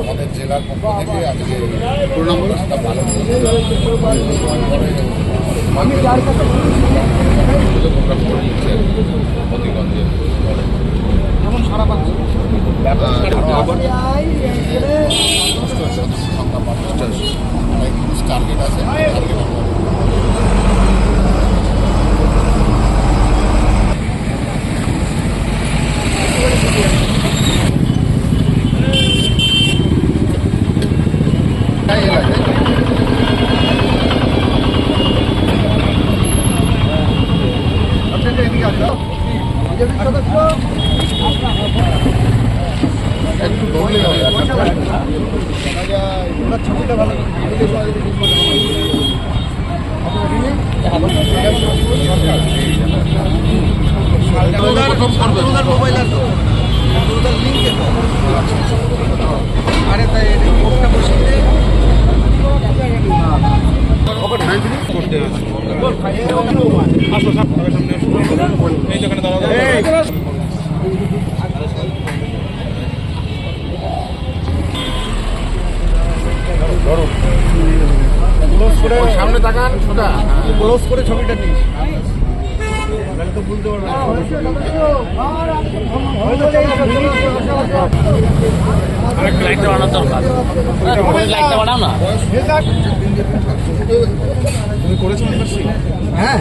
আমাদের জেলার পক্ষ থেকে আজকে প্রোগ্রামটা পালন প্রতিগঞ্জে যেমন সারা পাচ্ছে সংখ্যা পঞ্চাশটা টার্গেট আছে টার্গেট একটু দৌড়লে হবে ছবিটা ভালো প্রথম করবে মোবাইল আছে লিঙ্কে আরে তাই বসিয়ে দে ওই সামনে তাকান সোজা ক্লোজ করে ছবিটা নিস লাইটটা বানানোর দরকার লাইটটা বানাও তুমি করেছ হ্যাঁ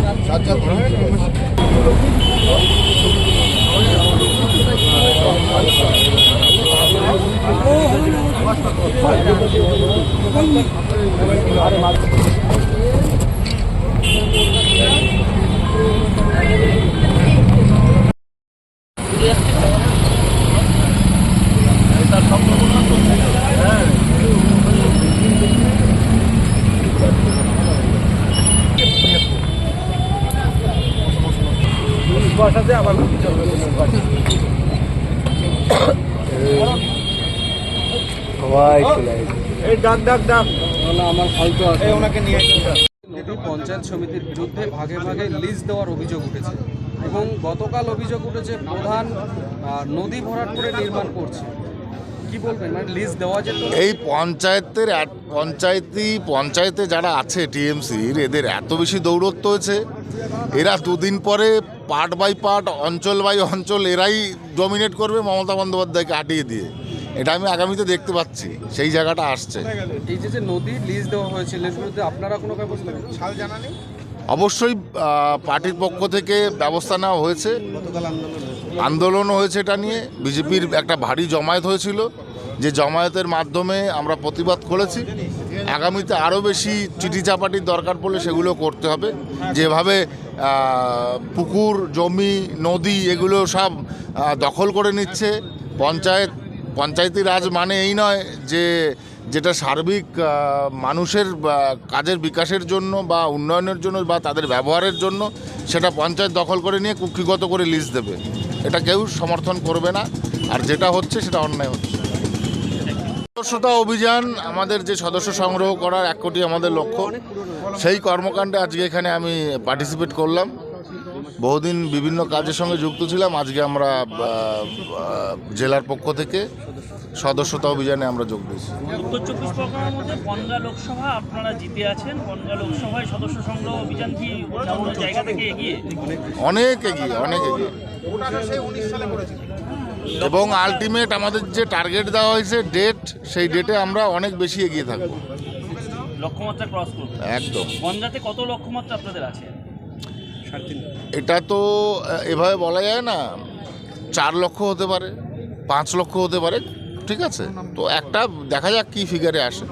বসাতে আবার চলবে এই ডাক ডাক ডাক। আমার ফালতু আছে। ওনাকে নিয়ে এটি পঞ্চায়েত সমিতির বিরুদ্ধে ভাগে ভাগে লিজ দেওয়ার অভিযোগ উঠেছে এবং গতকাল অভিযোগ উঠেছে প্রধান নদী ভরাট করে নির্মাণ করছে। কি বলবেন? মানে লিজ দেওয়া যেত এই পঞ্চায়েতের পঞ্চায়েতই পঞ্চায়েতে যারা আছে টিএমসির এদের এত বেশি দৌরত্ব হয়েছে। এরা দুদিন পরে পার্ট বাই পার্ট অঞ্চল বাই অঞ্চল এরাই ডমিনেট করবে মমতা বন্দ্যোপাধ্যায়কে হাঁটিয়ে দিয়ে। এটা আমি আগামীতে দেখতে পাচ্ছি সেই জায়গাটা আসছে। এই যে যে নদী লিজ দেওয়া হয়েছিল আপনারা কোনো ব্যবস্থা জানা নেই? অবশ্যই পার্টির পক্ষ থেকে ব্যবস্থা নেওয়া হয়েছে। আন্দোলনও হয়েছে এটা নিয়ে। বিজেপির একটা ভারী জমায়েত হয়েছিল যে জমায়েতের মাধ্যমে আমরা প্রতিবাদ করেছি। আগামীতে আরও বেশি চিঠি চাপাটির দরকার পড়লে সেগুলো করতে হবে। যেভাবে পুকুর, জমি, নদী, এগুলো সব দখল করে নিচ্ছে। পঞ্চায়েত, পঞ্চায়েতি রাজ মানে এই নয় যে, যেটা সার্বিক মানুষের কাজের বিকাশের জন্য বা উন্নয়নের জন্য বা তাদের ব্যবহারের জন্য সেটা পঞ্চায়েত দখল করে নিয়ে কুক্ষিগত করে লিজ দেবে। এটা কেউ সমর্থন করবে না। আর যেটা হচ্ছে, সেটা অন্যায় হচ্ছে। সদস্যতা অভিযান আমাদের যে সদস্য সংগ্রহ করার এক কোটি আমাদের লক্ষ্য। সেই কর্মকাণ্ডে আজকে এখানে আমি পার্টিসিপেট করলাম। বহুদিন বিভিন্ন কাজের সঙ্গে যুক্ত ছিলাম। আজকে আমরা জেলার পক্ষ থেকে সদস্যতা অভিযানে আমরা যোগ দিয়েছি। উত্তর চব্বিশ পরগনার মধ্যে বনগা লোকসভা আপনারা জিতে আছেন। বনগা লোকসভায় সদস্য সংগ্রহ অভিযান কি জায়গা থেকে এগিয়ে? অনেক এগিয়ে অনেক এগিয়ে। এবং আলটিমেট আমাদের যে টার্গেট দেওয়া হয়েছে ডেট সেই ডেটে আমরা অনেক বেশি এগিয়ে থাকব। লক্ষ্যমাত্রা ক্রস করবে। একদম। গঞ্জাতে কত লক্ষ্যমাত্রা আপনাদের আছে? এটা তো এভাবে বলা যায় না চার লক্ষ হতে পারে পাঁচ লক্ষ হতে পারে ঠিক আছে? তো একটা দেখা যাক কি ফিগারে আসে।